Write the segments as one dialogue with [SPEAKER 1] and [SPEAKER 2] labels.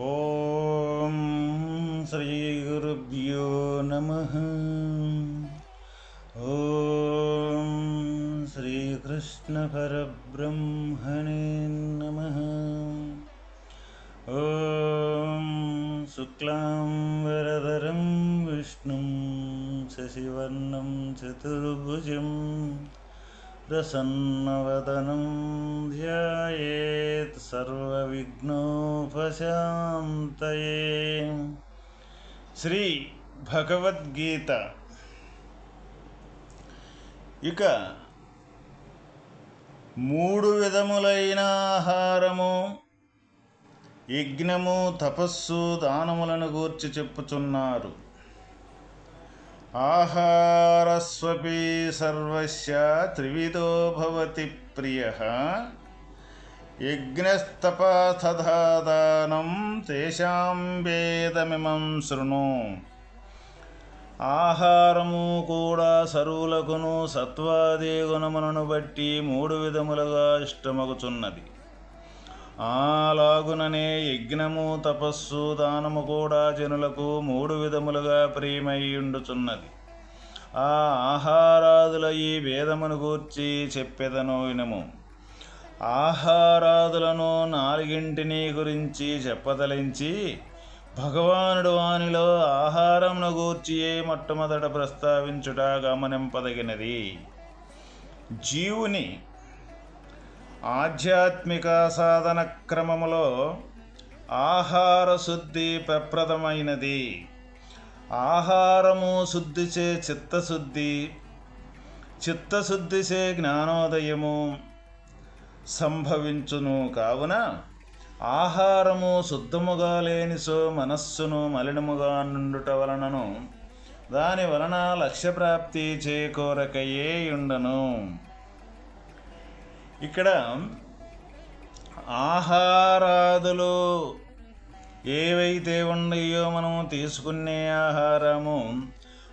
[SPEAKER 1] ॐ श्रीगुरुभ्यो नमः। ॐ श्रीकृष्णपरब्रह्मणे नमः। ॐ शुक्लां वरदरं विष्णुं शशिवर्णं चतुर्भुजम् प्रसन्नवदनं ध्यायेत् సర్వవిఘ్నోపశాంతయే శ్రీ భగవద్గీత ఇక మూడు విధములైన ఆహారము యజ్ఞము తపస్సు దానములను గూర్చి చెప్పుచున్నారు ఆహారస్వపి సర్వస్య త్రివిధో భవతి ప్రియ యజ్ఞస్తపథదానం తేషాం వేదమిమం శృణు ఆహారము కూడా సరువులకును సత్వాది గుణములను బట్టి మూడు విధములుగా ఇష్టమగుచున్నది అలాగుననే యజ్ఞము తపస్సు దానము కూడా జనులకు మూడు విధములుగా ప్రియమయ్యుండుచున్నది ఆ ఆహారాదుల ఈ వేదమును గూర్చి చెప్పెదను వినము. ఆహారాదులను నాలుగింటిని గురించి చెప్పదలించి భగవానుడు వానిలో ఆహారంను గూర్చి మొట్టమొదట ప్రస్తావించుట గమనింపదగినది. జీవుని ఆధ్యాత్మిక సాధన క్రమములో ఆహార శుద్ధి ప్రప్రదమైనది. ఆహారము శుద్ధిచే చిత్తశుద్ధి చిత్తశుద్ధిచే జ్ఞానోదయము సంభవించును కావున ఆహారము శుద్ధముగా లేనిసో మనస్సును మలినముగా నుండుట వలనను దాని వలన లక్ష్యప్రాప్తి చేకోరకయే ఉండను ఇక్కడ ఆహారాదులు ఏవైతే ఉన్నాయో మనం తీసుకునే ఆహారము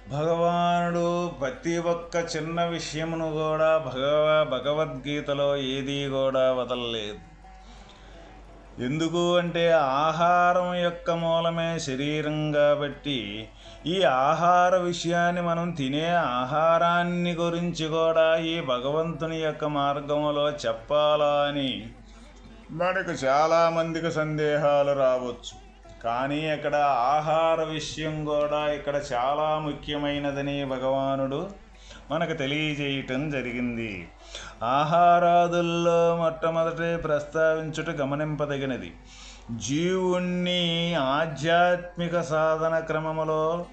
[SPEAKER 1] భగవానుడు ప్రతి ఒక్క చిన్న విషయమును కూడా భగవ భగవద్గీతలో ఏది కూడా వదలలేదు. ఎందుకు అంటే ఆహారం యొక్క మూలమే శరీరం కాబట్టి ఈ ఆహార విషయాన్ని మనం తినే ఆహారాన్ని గురించి కూడా ఈ భగవంతుని యొక్క మార్గంలో చెప్పాలా అని మనకు చాలామందికి సందేహాలు రావచ్చు. కానీ ఇక్కడ ఆహార విషయం కూడా ఇక్కడ చాలా ముఖ్యమైనదని భగవానుడు మనకు తెలియజేయటం జరిగింది. ఆహారాదుల్లో మొట్టమొదటి ప్రస్తావించుట గమనింపదగినది. జీవుణ్ణి ఆధ్యాత్మిక సాధన క్రమములో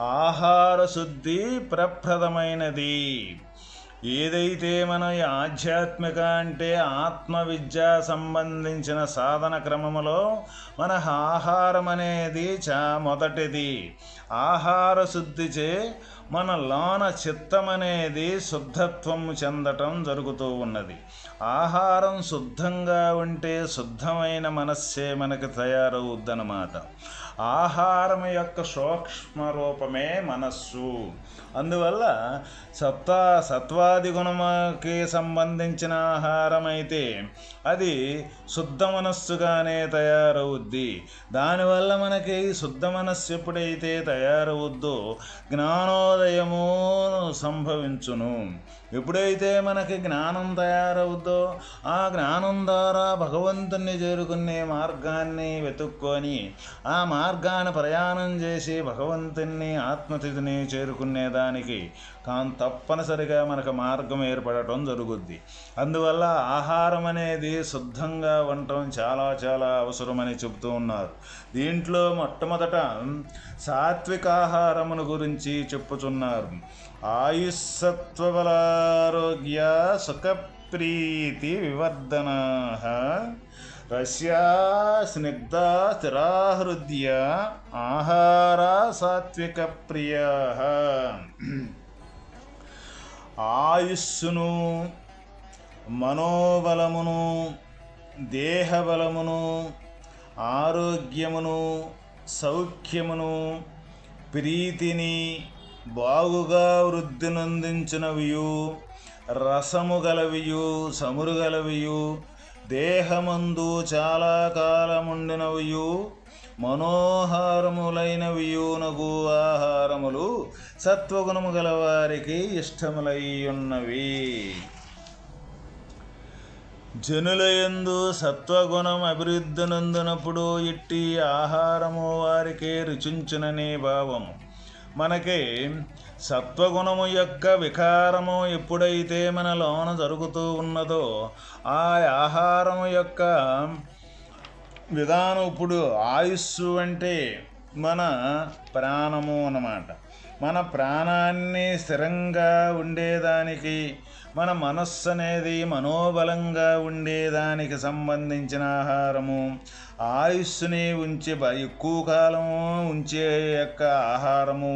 [SPEAKER 1] ఆహార శుద్ధి ప్రప్రదమైనది. ఏదైతే మన ఆధ్యాత్మిక అంటే ఆత్మవిద్య సంబంధించిన సాధన క్రమములో మన ఆహారం అనేది చా మొదటిది. ఆహార శుద్ధిచే మన లోన చిత్తమనేది శుద్ధత్వం చెందటం జరుగుతూ ఉన్నది. ఆహారం శుద్ధంగా ఉంటే శుద్ధమైన మనస్సే మనకు తయారవుద్దన్నమాట. ఆహారం యొక్క సూక్ష్మ రూపమే మనస్సు. అందువల్ల సత్తా సత్వాది గుణముకి సంబంధించిన ఆహారం అయితే అది శుద్ధ మనస్సుగానే తయారవుద్ది. దానివల్ల మనకి శుద్ధ మనస్సు ఎప్పుడైతే తయారవుద్దో జ్ఞానోదయము సంభవించును. ఎప్పుడైతే మనకి జ్ఞానం తయారవుద్దో ఆ జ్ఞానం ద్వారా భగవంతుణ్ణి చేరుకునే మార్గాన్ని వెతుక్కొని ఆ మార్గాన్ని ప్రయాణం చేసి భగవంతుణ్ణి ఆత్మతిథిని చేరుకునేదానికి కాన్ తప్పనిసరిగా మనకు మార్గం ఏర్పడటం జరుగుద్ది. అందువల్ల ఆహారం అనేది శుద్ధంగా ఉండటం చాలా చాలా అవసరమని చెబుతూ ఉన్నారు. దీంట్లో మొట్టమొదట సాత్విక ఆహారమును గురించి చెప్పుచున్నారు. ఆయుస్సత్వబలారోగ్య సుఖప్రీతి వివర్ధన. రష్యా స్నిగ్ధ స్థిరాహృద్య ఆహార సాత్విక ప్రియ ఆయుస్సును మనోబలమును దేహబలమును ఆరోగ్యమును సౌఖ్యమును ప్రీతిని బాగుగా వృద్ధి నొందించినవియు రసము గలవియు సమురు గలవియు దేహమందు చాలా కాలముండినవియు మనోహారములైనవియునగు ఆహారములు సత్వగుణము గలవారికి ఇష్టములయ్యున్నవి. జనులయందు సత్వగుణం అభివృద్ధి నందునప్పుడు ఇట్టి ఆహారము వారికే రుచించుననే భావము. మనకి సత్వగుణము యొక్క వికారము ఎప్పుడైతే మన లోన జరుగుతూ ఉన్నదో ఆ ఆహారము యొక్క విధానం ఇప్పుడు ఆయుస్సు అంటే మన ప్రాణము అన్నమాట. మన ప్రాణాన్ని స్థిరంగా ఉండేదానికి మన మనస్సు అనేది మనోబలంగా ఉండేదానికి సంబంధించిన ఆహారము. ఆయుస్సుని ఉంచే ఎక్కువ కాలము ఉంచే యొక్క ఆహారము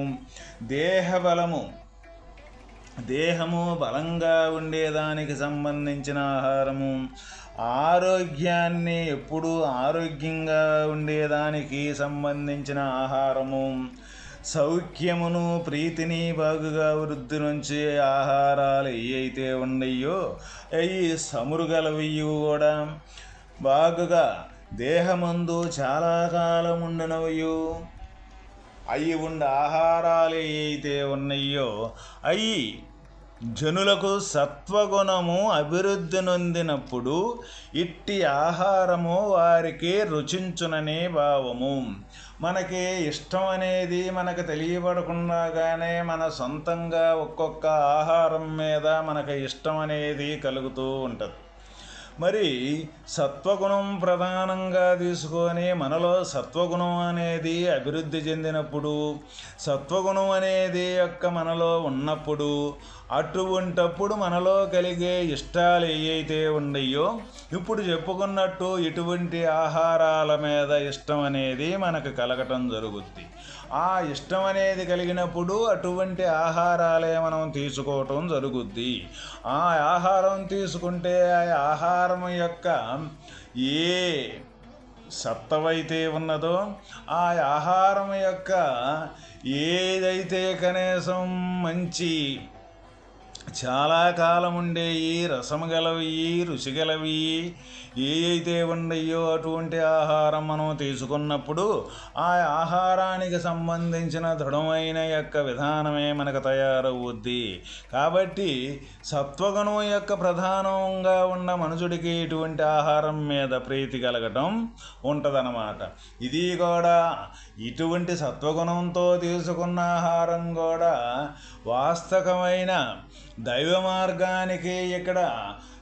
[SPEAKER 1] దేహబలము దేహము బలంగా ఉండేదానికి సంబంధించిన ఆహారము ఆరోగ్యాన్ని ఎప్పుడూ ఆరోగ్యంగా ఉండేదానికి సంబంధించిన ఆహారము సౌఖ్యమును ప్రీతిని బాగుగా వృద్ధి నుంచి ఆహారాలు ఏవైతే ఉన్నాయో అవి సమురుగలవి కూడా బాగుగా దేహమందు చాలా కాలం ఉండినవయు అవి ఉండ ఆహారాలు ఏవైతే ఉన్నాయో అయి జనులకు సత్వగుణము అభివృద్ధి నొందినప్పుడు ఇట్టి ఆహారము వారికి రుచించుననే భావము. మనకి ఇష్టం అనేది మనకు తెలియబడకుండానే మన సొంతంగా ఒక్కొక్క ఆహారం మీద మనకు ఇష్టం అనేది కలుగుతూ ఉంటుంది. మరి సత్వగుణం ప్రధానంగా తీసుకొని మనలో సత్వగుణం అనేది అభివృద్ధి చెందినప్పుడు సత్వగుణం అనేది యొక్క మనలో ఉన్నప్పుడు అటువంటప్పుడు మనలో కలిగే ఇష్టాలు ఏవైతే ఉన్నాయో ఇప్పుడు చెప్పుకున్నట్టు ఇటువంటి ఆహారాల మీద ఇష్టం అనేది మనకు కలగటం జరుగుద్ది. ఆ ఇష్టం అనేది కలిగినప్పుడు అటువంటి ఆహారాలే మనం తీసుకోవటం జరుగుద్ది. ఆ ఆహారం తీసుకుంటే ఆ ఆహారం యొక్క ఏ సత్తవైతే ఉన్నదో ఆ ఆహారం యొక్క ఏదైతే కనీసం మంచి చాలా కాలం ఉండేవి రసము గలవి రుచి గలవి. ఏ అయితే ఉండయో అటువంటి ఆహారం మనం తీసుకున్నప్పుడు ఆ ఆహారానికి సంబంధించిన దృఢమైన యొక్క విధానమే మనకు తయారవుద్ది. కాబట్టి సత్వగుణం యొక్క ప్రధానంగా ఉన్న మనుషుడికి ఇటువంటి ఆహారం మీద ప్రీతి కలగటం ఉంటుందన్నమాట. ఇది కూడా ఇటువంటి సత్వగుణంతో తీసుకున్న ఆహారం కూడా వాస్తవమైన దైవ మార్గానికి ఇక్కడ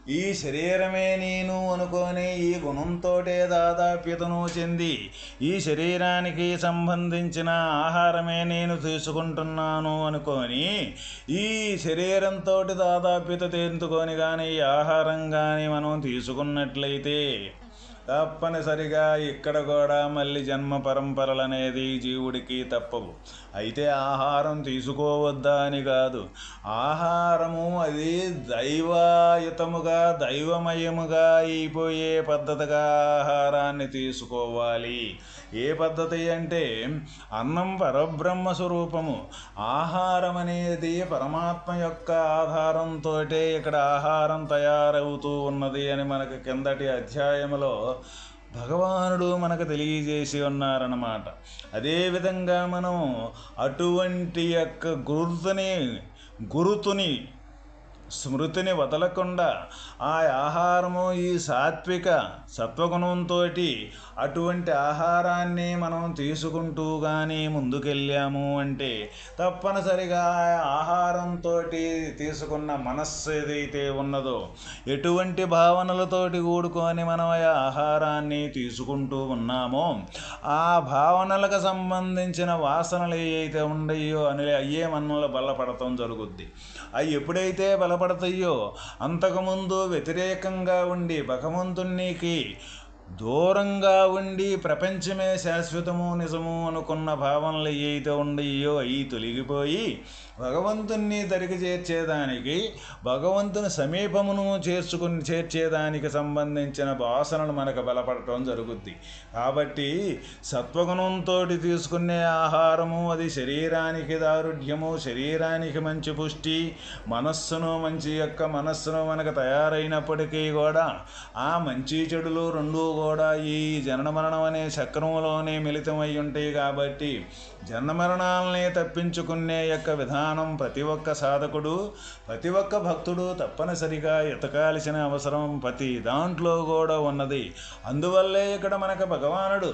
[SPEAKER 1] ఈ శరీరమే నేను అనుకొని ఈ గుణంతోటే దాదాప్యతను చెంది ఈ శరీరానికి సంబంధించిన ఆహారమే నేను తీసుకుంటున్నాను అనుకొని ఈ శరీరంతో దాదాప్యత తెంచుకొని కానీ ఈ ఆహారం కానీ మనం తీసుకున్నట్లయితే తప్పనిసరిగా ఇక్కడ కూడా మళ్ళీ జన్మ పరంపరలు అనేది జీవుడికి తప్పవు. అయితే ఆహారం తీసుకోవద్దా అని కాదు. ఆహారము అది దైవాయుతముగా దైవమయముగా అయిపోయే పద్ధతిగా ఆహారాన్ని తీసుకోవాలి. ఏ పద్ధతి అంటే అన్నం పరబ్రహ్మ స్వరూపము. ఆహారం అనేది పరమాత్మ యొక్క ఆధారంతో ఇక్కడ ఆహారం తయారవుతూ ఉన్నది అని మనకు కిందటి అధ్యాయంలో భగవానుడు మనకు తెలియజేసి ఉన్నారన్నమాట. అదేవిధంగా మనం అటువంటి యొక్క గురుతుని గురుతుని స్మృతిని వదలకుండా ఆ ఆహారము ఈ సాత్విక సత్వగుణంతో అటువంటి ఆహారాన్ని మనం తీసుకుంటూ కానీ ముందుకెళ్ళాము అంటే తప్పనిసరిగా ఆహారంతో తీసుకున్న మనస్సు ఏదైతే ఉన్నదో ఎటువంటి భావనలతోటి కూడుకొని మనం ఆ ఆహారాన్ని తీసుకుంటూ ఉన్నామో ఆ భావనలకు సంబంధించిన వాసనలు ఏవైతే ఉండయో అని అయ్యే మనలో బలపడటం జరుగుద్ది. అవి ఎప్పుడైతే బలపడతాయో అంతకుముందు వ్యతిరేకంగా ఉండి భగవంతుణ్ణికి దూరంగా ఉండి ప్రపంచమే శాశ్వతము నిజము అనుకున్న భావనలు ఏవైతే ఉండయో అవి తొలగిపోయి భగవంతుణ్ణి తరిగి చేర్చేదానికి భగవంతుని సమీపమును చేర్చుకుని చేర్చేదానికి సంబంధించిన భాసనలు మనకు బలపడటం జరుగుద్ది. కాబట్టి సత్వగుణంతో తీసుకునే ఆహారము అది శరీరానికి దారుఢ్యము శరీరానికి మంచి పుష్టి మనస్సును మంచి యొక్క మనస్సును మనకు తయారైనప్పటికీ కూడా ఆ మంచి చెడులు రెండూ కూడా ఈ జనన మరణం అనే చక్రంలోనే మిళితమై ఉంటాయి కాబట్టి జనన మరణాలని తప్పించుకునే యొక్క విధానం ప్రతి ఒక్క సాధకుడు ప్రతి ఒక్క భక్తుడు తప్పనిసరిగా ఎతకాల్సిన అవసరం ప్రతి దాంట్లో కూడా ఉన్నది. అందువల్లే ఇక్కడ మనకు భగవానుడు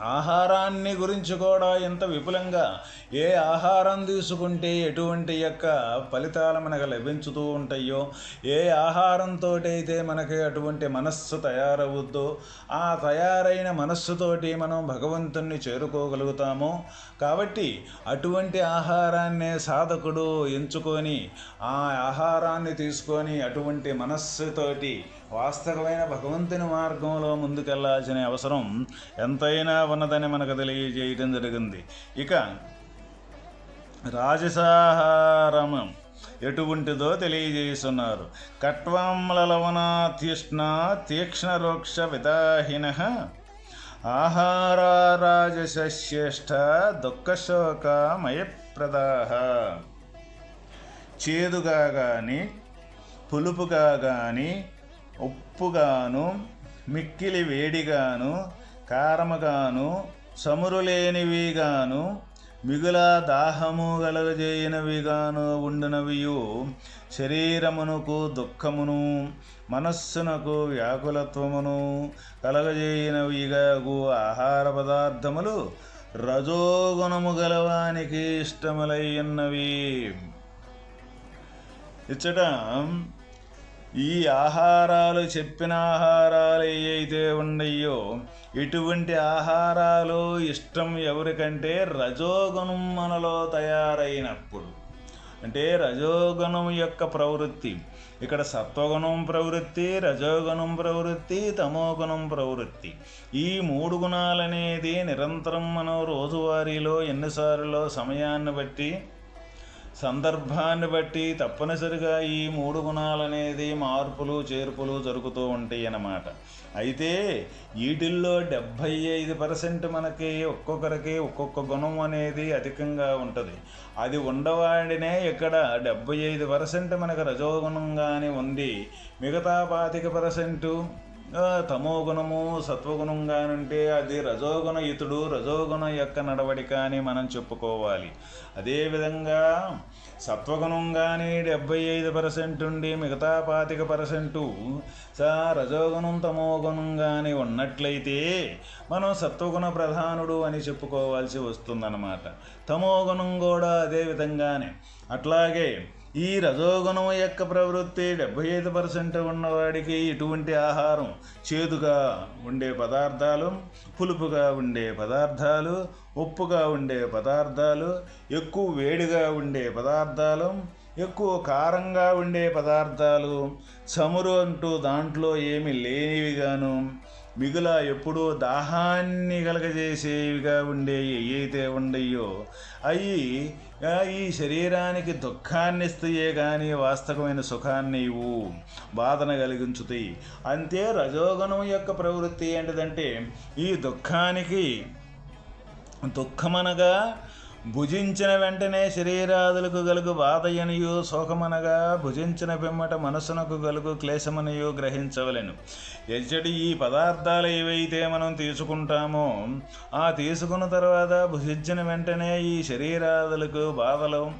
[SPEAKER 1] ఆహారాన్ని గురించి కూడా ఎంత విపులంగా ఏ ఆహారం తీసుకుంటే ఎటువంటి యొక్క ఫలితాలు మనకు లభించుతూ ఉంటాయో ఏ ఆహారంతో అయితే మనకి అటువంటి మనస్సు తయారవుద్దో ఆ తయారైన మనస్సుతోటి మనం భగవంతుణ్ణి చేరుకోగలుగుతాము. కాబట్టి అటువంటి ఆహారాన్నే సాధకుడు ఎంచుకొని ఆ ఆహారాన్ని తీసుకొని అటువంటి మనస్సుతోటి వాస్తవమైన భగవంతుని మార్గంలో ముందుకెళ్ళాల్సిన అవసరం ఎంతైనా ఉన్నదని మనకు తెలియజేయటం జరిగింది. ఇక రాజసాహారమం ఎటువంటిదో తెలియజేస్తున్నారు. కట్వాంలవన తీష్ణ తీక్ష్ణ రోక్ష విదాహిన ఆహారారాజశ్రేష్ఠ దుఃఖశోకమయప్రదాహ చేదుగా కానీ పులుపుగా కానీ ఉప్పుగాను మిక్కిలి వేడిగాను కారముగాను సమురులేనివిగాను మిగుల దాహము గలగజేయనవిగాను ఉండినవియు. శరీరమునకు దుఃఖమును మనస్సునకు వ్యాకులత్వమును కలగజేయనవిగాగు ఆహార పదార్థములు రజోగుణము గలవానికి ఇష్టములయ్యున్నవి ఇచ్చట ఈ ఆహారాలు చెప్పిన ఆహారాలు ఏవైతే ఉన్నాయో ఇటువంటి ఆహారాలు ఇష్టం ఎవరికంటే రజోగుణం మనలో తయారైనప్పుడు. అంటే రజోగుణం యొక్క ప్రవృత్తి. ఇక్కడ సత్వగుణం ప్రవృత్తి రజోగుణం ప్రవృత్తి తమోగుణం ప్రవృత్తి. ఈ మూడు గుణాలనేది నిరంతరం మనం రోజువారీలో ఎన్నిసార్లు సమయాన్ని బట్టి సందర్భాన్ని బట్టి తప్పనిసరిగా ఈ మూడు గుణాలనేది మార్పులు చేర్పులు జరుగుతూ ఉంటాయి అన్నమాట. అయితే వీటిల్లో డెబ్భై ఐదు పర్సెంట్ మనకి ఒక్కొక్కరికి ఒక్కొక్క గుణం అనేది అధికంగా ఉంటుంది. అది ఉండవాడినే ఇక్కడ డెబ్భై ఐదు పర్సెంట్ మనకు రజోగుణంగానే ఉంది. మిగతా పాతిక పర్సెంటు తమో గుణము అది రజోగుణ ఇతుడు రజోగుణం యొక్క నడవడిక అని మనం చెప్పుకోవాలి. అదేవిధంగా సత్వగుణం కానీ డెబ్బై ఐదు పర్సెంట్ ఉండి మిగతా పాతిక పర్సెంటు సా రజోగుణం తమోగుణం కానీ ఉన్నట్లయితే మనం సత్వగుణ ప్రధానుడు అని చెప్పుకోవాల్సి వస్తుందన్నమాట. తమోగుణం కూడా అదే విధంగానే. అట్లాగే ఈ రజోగుణం యొక్క ప్రవృత్తి డెబ్బై ఐదు పర్సెంట్ ఉన్నవాడికి ఇటువంటి ఆహారం చేదుగా ఉండే పదార్థాలు పులుపుగా ఉండే పదార్థాలు ఉప్పుగా ఉండే పదార్థాలు ఎక్కువ వేడిగా ఉండే పదార్థాలు ఎక్కువ కారంగా ఉండే పదార్థాలు చమురు అంటూ దాంట్లో ఏమి లేనివిగాను మిగుల ఎప్పుడూ దాహాన్ని కలగజేసేవిగా ఉండే ఏవైతే ఉండయో అవి ఈ శరీరానికి దుఃఖాన్ని ఇస్తాయే కానీ వాస్తవమైన సుఖాన్ని ఇవ్వు బాధన కలిగించుతాయి అంతే రజోగుణం యొక్క ప్రవృత్తి ఏంటిదంటే ఈ దుఃఖానికి దుఃఖమనగా భుజించిన వెంటనే శరీరాదులకు గలుగు బాధయనియు శోకమనగా భుజించిన పిమ్మట మనసునకు గలుగు క్లేశమనియు గ్రహించవలెను. ఎచ్చటి ఈ పదార్థాలు ఏవైతే మనం తీసుకుంటామో ఆ తీసుకున్న తర్వాత భుజించిన వెంటనే ఈ శరీరాదులకు బాధలు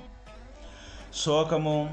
[SPEAKER 1] శోకము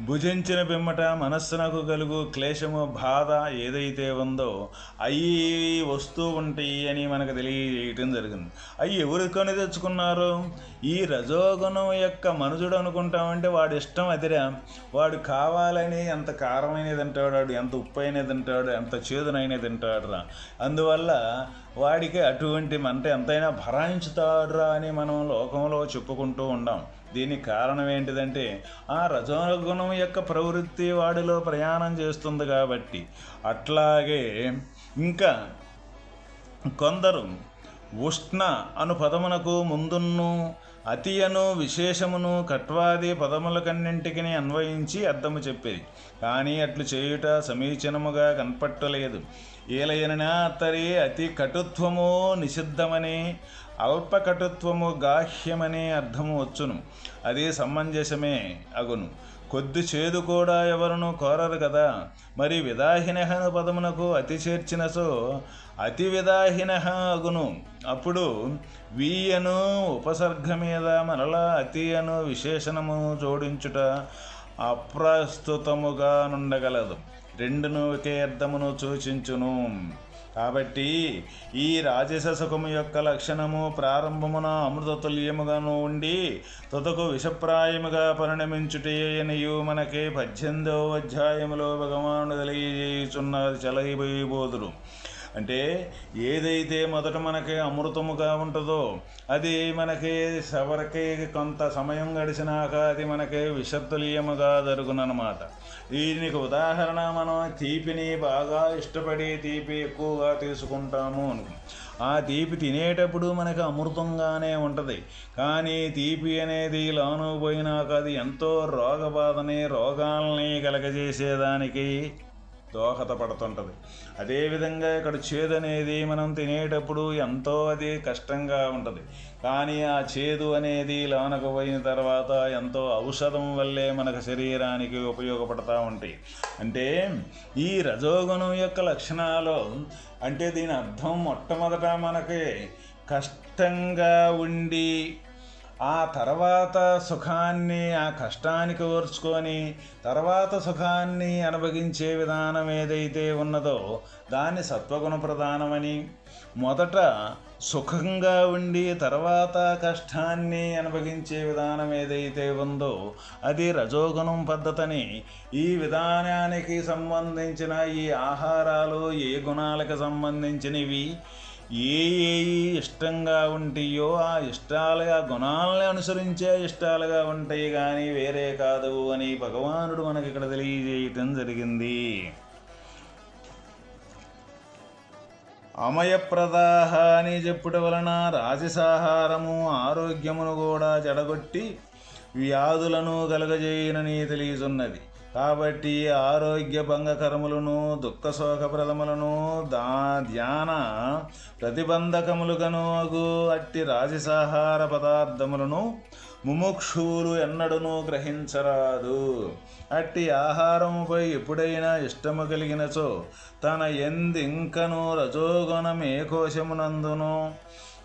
[SPEAKER 1] భుజించిన పిమ్మట మనస్సునకు కలుగు క్లేశము బాధ ఏదైతే ఉందో అవి వస్తూ ఉంటాయి అని మనకు తెలియజేయటం జరిగింది. అవి ఎవరు కొని తెచ్చుకున్నారు? ఈ రజోగుణం యొక్క మనుషుడు అనుకుంటామంటే వాడు ఇష్టం అదిరా. వాడు కావాలని ఎంత కారమైనది తింటాడు ఎంత ఉప్పు అయినది తింటాడు ఎంత చేదునైనది తింటాడు రా అందువల్ల వాడికి అటువంటి మంట ఎంతైనా భరాయించుతాడురా అని మనం లోకంలో చెప్పుకుంటూ ఉండాం. దీనికి కారణం ఏంటిదంటే ఆ రజోగుణం యొక్క ప్రవృత్తి వాడిలో ప్రయాణం చేస్తుంది కాబట్టి. అట్లాగే ఇంకా కొందరు ఉష్ణ అను పదమునకు ముందున్ను అతియను విశేషమును కట్వాది పదములకన్నింటికి అన్వయించి అర్థము చెప్పేది. కానీ అట్లు చేయుట సమీచనముగా కనపట్టలేదు. ఏలయననా అత్తరి అతి కటుత్వము నిషిద్ధమని అల్పకటుత్వము గాహ్యమనే అర్థము వచ్చును. అది సమంజసమే అగును. కొద్ది చేదు కూడా ఎవరును కోరరు కదా. మరి విదాహినహను పదమునకు అతి చేర్చినసో అతి విదాహిన అగును. అప్పుడు వీయను ఉపసర్గ మీద మరలా అతి అను విశేషణము జోడించుట అప్రస్తుతముగా నుండగలదు. రెండును ఒకే అర్థమును సూచించును. కాబట్టి ఈ రాజస సుఖము యొక్క లక్షణము ప్రారంభమున అమృతతుల్యముగాను ఉండి తుదకు విషప్రాయముగా పరిణమించుటయనియు మనకి పద్దెనిమిదవ అధ్యాయములో భగవానుడు తెలియజేయుచున్నది చలగిపోయిపోదురు అంటే ఏదైతే మొదట మనకి అమృతముగా ఉంటుందో అది మనకి ఎవరికి కొంత సమయం గడిచినాక అది మనకి విషతుల్యముగా జరుగునమాట దీనికి ఉదాహరణ మనం తీపిని బాగా ఇష్టపడి తీపి ఎక్కువగా తీసుకుంటాము అనుకు. ఆ తీపి తినేటప్పుడు మనకు అమృతంగానే ఉంటుంది. కానీ తీపి అనేది లోను పోయినాక అది ఎంతో రోగబాధని రోగాల్ని కలగజేసేదానికి దోహదపడుతుంటుంది అదేవిధంగా ఇక్కడ చేదు అనేది మనం తినేటప్పుడు ఎంతో అది కష్టంగా ఉంటుంది. కానీ ఆ చేదు అనేది లోనకు పోయిన తర్వాత ఎంతో ఔషధం వల్లే మనకు శరీరానికి ఉపయోగపడతా ఉంటాయి. అంటే ఈ రజోగుణం యొక్క లక్షణాలు అంటే దీని అర్థం మొట్టమొదట మనకి కష్టంగా ఉండి ఆ తర్వాత సుఖాన్ని ఆ కష్టానికి ఓర్చుకొని తర్వాత సుఖాన్ని అనుభవించే విధానం ఏదైతే ఉన్నదో దాన్ని సత్వగుణ ప్రధానమని. మొదట సుఖంగా ఉండి తర్వాత కష్టాన్ని అనుభవించే విధానం ఏదైతే ఉందో అది రజోగుణం పద్ధతని. ఈ విధానానికి సంబంధించిన ఈ ఆహారాలు ఏ గుణాలకు సంబంధించినవి? ఏ ఏ ఇష్టంగా ఉంటాయో ఆ ఇష్టాలుగా గుణాలని అనుసరించే ఇష్టాలుగా ఉంటాయి కానీ వేరే కాదు అని భగవానుడు మనకి ఇక్కడ తెలియజేయటం జరిగింది. అమయప్రదాహ అని చెప్పుట వలన రాజసాహారము ఆరోగ్యమును కూడా జడగొట్టి వ్యాధులను కలగజేయనని తెలియచున్నది కాబట్టి ఆరోగ్య భంగకరములను దుఃఖ శోకప్రదములను దా ధ్యాన ప్రతిబంధకములుగను అట్టి రాజసాహార పదార్థములను ముముక్షువులు ఎన్నడను గ్రహించరాదు. అట్టి ఆహారముపై ఎప్పుడైనా ఇష్టము కలిగినచో తన ఎందింకను రజోగుణమే కోశమునందును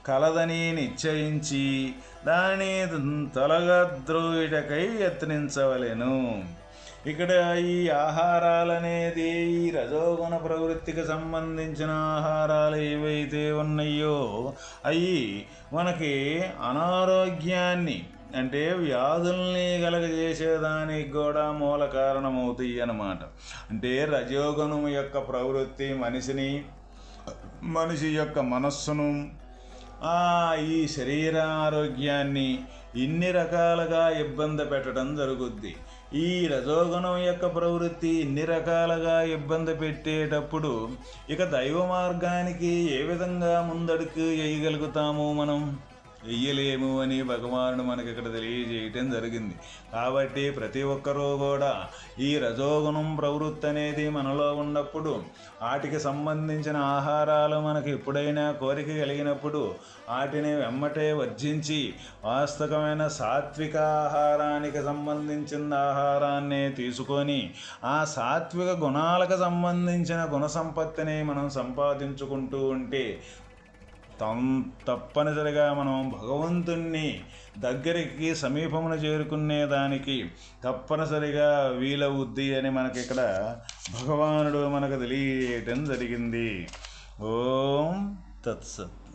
[SPEAKER 1] కలదని నిశ్చయించి దాని తొలగద్రోయుటకై యత్నించవలెను. ఇక్కడ ఈ ఆహారాలనేది ఈ రజోగుణ ప్రవృత్తికి సంబంధించిన ఆహారాలు ఏవైతే ఉన్నాయో అవి మనకి అనారోగ్యాన్ని అంటే వ్యాధుల్ని కలగజేసేదానికి కూడా మూల కారణమవుతాయి అన్నమాట. అంటే రజోగుణం యొక్క ప్రవృత్తి మనిషిని మనిషి యొక్క మనస్సును ఈ శరీర ఆరోగ్యాన్ని ఇన్ని రకాలుగా ఇబ్బంది పెట్టడం జరుగుద్ది. ఈ రజోగుణం యొక్క ప్రవృత్తి ఇన్ని రకాలుగా ఇబ్బంది పెట్టేటప్పుడు ఇక దైవ మార్గానికి ఏ విధంగా ముందడుగు వేయగలుగుతాము మనం? వెయ్యలేము అని భగవానుడు మనకి ఇక్కడ తెలియజేయటం జరిగింది. కాబట్టి ప్రతి ఒక్కరూ కూడా ఈ రజోగుణం ప్రవృత్తి అనేది మనలో ఉన్నప్పుడు వాటికి సంబంధించిన ఆహారాలు మనకు ఎప్పుడైనా కోరిక కలిగినప్పుడు వాటిని వెమ్మటే వర్జించి వాస్తవమైన సాత్విక ఆహారానికి సంబంధించిన ఆహారాన్ని తీసుకొని ఆ సాత్విక గుణాలకు సంబంధించిన గుణ సంపత్తిని మనం సంపాదించుకుంటూ ఉంటే తం తప్పనిసరిగా మనం భగవంతుణ్ణి దగ్గరికి సమీపమున చేరుకునే దానికి తప్పనిసరిగా వీలవుద్ది అని మనకి ఇక్కడ భగవానుడు మనకు తెలియటం జరిగింది. ఓం తత్సత్.